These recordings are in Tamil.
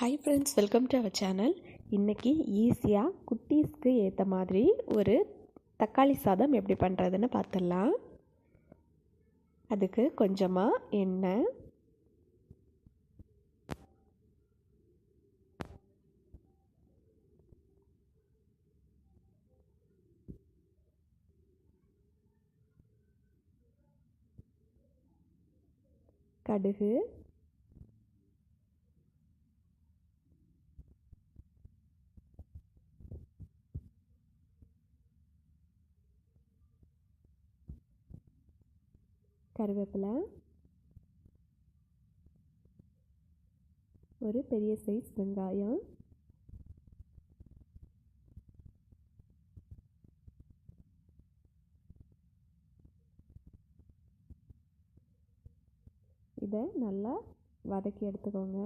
Hi friends welcome to our channel இன்றைக்கி ஈஸியாக குட்டீஸ்க்கு ஏற்ற மாதிரி ஒரு தக்காளி சாதம் எப்படி பண்ணுறதுன்னு பார்த்துடலாம் அதுக்கு கொஞ்சமாக எண்ணெய். கடுகு. கருவேப்பிலை. ஒரு பெரிய சைஸ் வெங்காயம். இதை நல்லா வதக்கி எடுத்துக்கோங்க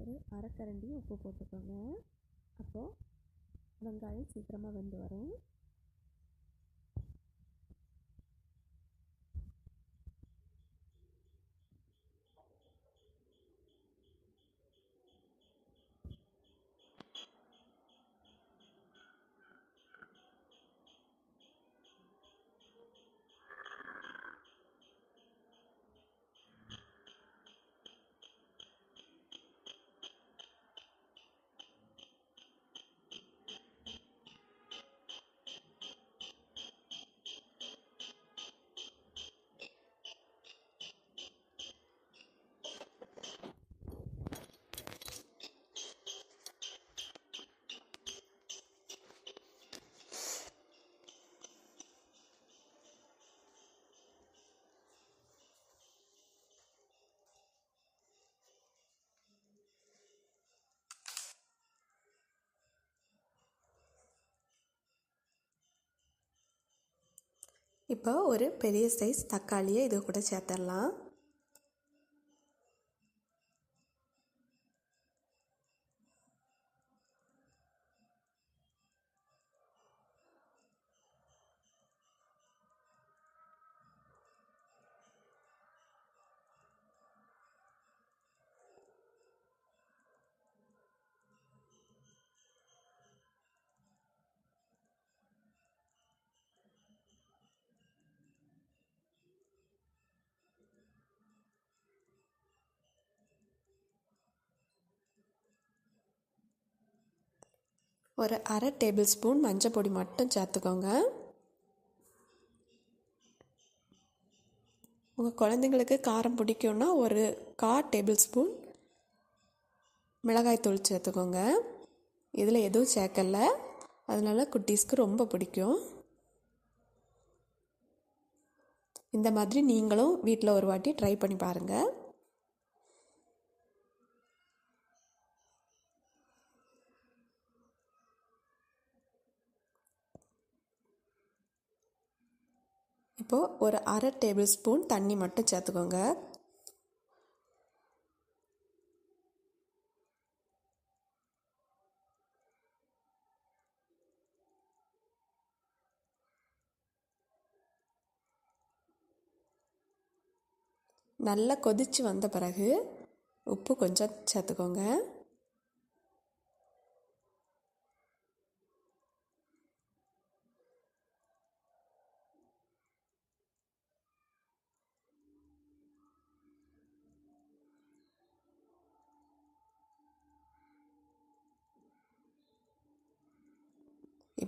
ஒரு அரைக்கரண்டி உப்பு போட்டுக்கோங்க. அப்போது வெங்காயம் சீக்கிரமாக வெந்து வரும். இப்போ ஒரு பெரிய சைஸ் தக்காளியை இது கூட சேர்த்துடலாம். ஒரு அரை டேபிள் ஸ்பூன் மஞ்சள் பொடி மட்டும் சேர்த்துக்கோங்க. உங்கள் குழந்தைங்களுக்கு காரம் பிடிக்கும்னா ஒரு கா டேபிள் ஸ்பூன் மிளகாய்த்தூள் சேர்த்துக்கோங்க. இதில் எதுவும் சேர்க்கல. அதனால குட்டீஸ்க்கு ரொம்ப பிடிக்கும். இந்த மாதிரி நீங்களும் வீட்டில் ஒரு வாட்டி ட்ரை பண்ணி பாருங்கள் இப்போது ஒரு அரை டேபிள் ஸ்பூன் தண்ணி மட்டும் சேர்த்துக்கோங்க. நல்லா கொதித்து வந்த பிறகு உப்பு கொஞ்சம் சேர்த்துக்கோங்க.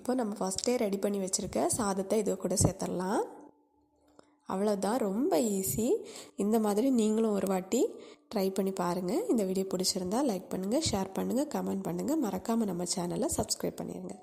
இப்போ நம்ம ஃபஸ்ட்டே ரெடி பண்ணி வச்சுருக்க சாதத்தை இது கூட சேர்த்துடலாம். அவ்வளோதான் ரொம்ப ஈஸி இந்த மாதிரி நீங்களும் ஒரு வாட்டி ட்ரை பண்ணி பாருங்கள் இந்த வீடியோ பிடிச்சிருந்தா லைக் பண்ணுங்கள் ஷேர் பண்ணுங்கள் கமெண்ட் பண்ணுங்கள் மறக்காமல் நம்ம சேனலை சப்ஸ்கிரைப் பண்ணிடுங்க